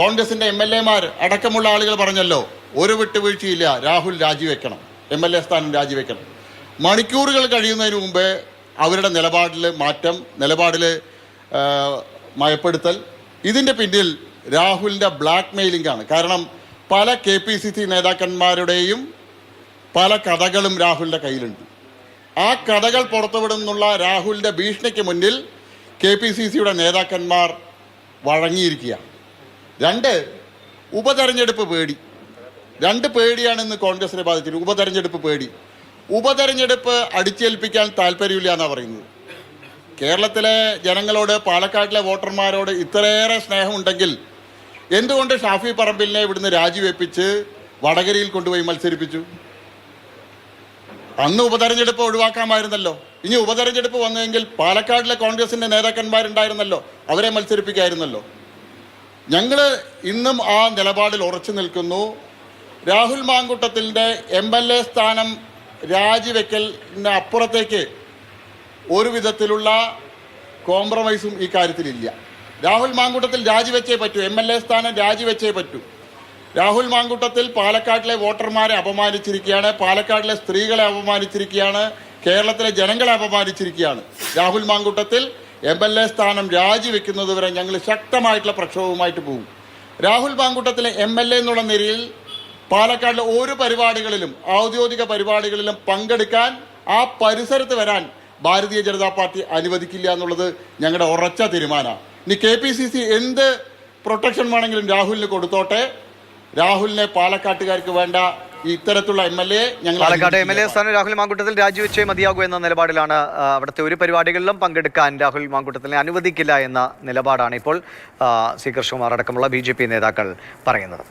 കോൺഗ്രസിന്റെ M L എമാർ അടക്കമുള്ള ആളുകൾ പറഞ്ഞല്ലോ ഒരു വിട്ടുവീഴ്ചയില്ല രാഹുൽ രാജിവെക്കണം എം എൽ എ സ്ഥാനം രാജിവെക്കണം. മണിക്കൂറുകൾ കഴിയുന്നതിന് മുമ്പേ അവരുടെ നിലപാടിൽ മാറ്റം നിലപാടിൽ മയപ്പെടുത്തൽ. ഇതിന്റെ പിന്നിൽ രാഹുലിന്റെ ബ്ലാക്ക് മെയിലിംഗ് ആണ് കാരണം പല കെ പി സി സി നേതാക്കന്മാരുടെയും പല കഥകളും രാഹുലിന്റെ കയ്യിലുണ്ട്. ആ കഥകൾ പുറത്തുവിടുന്നുള്ള രാഹുലിന്റെ ഭീഷണിക്ക് മുന്നിൽ കെ പി സി സിയുടെ നേതാക്കന്മാർ വഴങ്ങിയിരിക്കുക രണ്ട് ഉപതെരഞ്ഞെടുപ്പ് പേടി. രണ്ട് പേടിയാണ് ഇന്ന് കോൺഗ്രസിനെ ബാധിച്ചത്. ഉപതെരഞ്ഞെടുപ്പ് പേടി. ഉപതെരഞ്ഞെടുപ്പ് അടിച്ചേൽപ്പിക്കാൻ താല്പര്യമില്ല എന്നാണ് പറയുന്നത്. കേരളത്തിലെ ജനങ്ങളോട് പാലക്കാട്ടിലെ വോട്ടർമാരോട് ഇത്രയേറെ സ്നേഹമുണ്ടെങ്കിൽ എന്തുകൊണ്ട് ഷാഫി പറമ്പിലിനെ ഇവിടുന്ന് രാജിവെപ്പിച്ച് വടകരയിൽ കൊണ്ടുപോയി മത്സരിപ്പിച്ചു? അന്ന് ഉപതെരഞ്ഞെടുപ്പ് ഒഴിവാക്കാമായിരുന്നല്ലോ. ഇനി ഉപതെരഞ്ഞെടുപ്പ് വന്നെങ്കിൽ പാലക്കാടിലെ കോൺഗ്രസിന്റെ നേതാക്കന്മാരുണ്ടായിരുന്നല്ലോ. അവരെ മത്സരിപ്പിക്കായിരുന്നല്ലോ. ഞങ്ങൾ ഇന്നും ആ നിലപാടിൽ ഉറച്ചു നിൽക്കുന്നു. രാഹുൽ മാങ്കുട്ടത്തിന്റെ എം എൽ എ സ്ഥാനം രാജിവെക്കലിന് അപ്പുറത്തേക്ക് ഒരു വിധത്തിലുള്ള കോംപ്രമൈസും ഈ കാര്യത്തിലില്ല. രാഹുൽ മാങ്കുട്ടത്തിൽ രാജിവെച്ചേ പറ്റൂ എം എൽ എ സ്ഥാനം രാജിവെച്ചേ പറ്റൂ. രാഹുൽ മാങ്കുട്ടത്തിൽ പാലക്കാട്ടിലെ വോട്ടർമാരെ അപമാനിച്ചിരിക്കുകയാണ് പാലക്കാട്ടിലെ സ്ത്രീകളെ അപമാനിച്ചിരിക്കുകയാണ് കേരളത്തിലെ ജനങ്ങളെ അപമാനിച്ചിരിക്കുകയാണ്. Rahul Mamkootathil M L A സ്ഥാനം രാജിവെക്കുന്നത് വരെ ഞങ്ങൾ ശക്തമായിട്ടുള്ള പ്രക്ഷോഭവുമായിട്ട് പോകും. രാഹുൽ പാങ്കുട്ടത്തിലെ എം എൽ എ എന്നുള്ള നിലയിൽ പാലക്കാടിലെ ഓരോ പരിപാടികളിലും ഔദ്യോഗിക പരിപാടികളിലും പങ്കെടുക്കാൻ ആ പരിസരത്ത് വരാൻ ഭാരതീയ ജനതാ പാർട്ടി അനുവദിക്കില്ല എന്നുള്ളത് ഞങ്ങളുടെ ഉറച്ച തീരുമാനമാണ്. ഇനി കെ പി സി സി എന്ത് പ്രൊട്ടക്ഷൻ വേണമെങ്കിലും രാഹുലിന് കൊടുത്തോട്ടെ. രാഹുലിനെ പാലക്കാട്ടുകാർക്ക് വേണ്ട ഇത്തരത്തിലുള്ള എം എൽ എ ഞങ്ങൾ പാലക്കാട് എം എൽ എ സ്ഥാനം രാഹുൽ മാങ്കൂട്ടത്തിൽ രാജിവെച്ചേ മതിയാകൂ എന്ന നിലപാടിലാണ് അവിടുത്തെ ഒരു പരിപാടികളിലും പങ്കെടുക്കാൻ രാഹുൽ മാങ്കൂട്ടത്തിനെ അനുവദിക്കില്ല എന്ന നിലപാടാണ് ഇപ്പോൾ സി കൃഷ്ണകുമാർ അടക്കമുള്ള ബി നേതാക്കൾ പറയുന്നത്.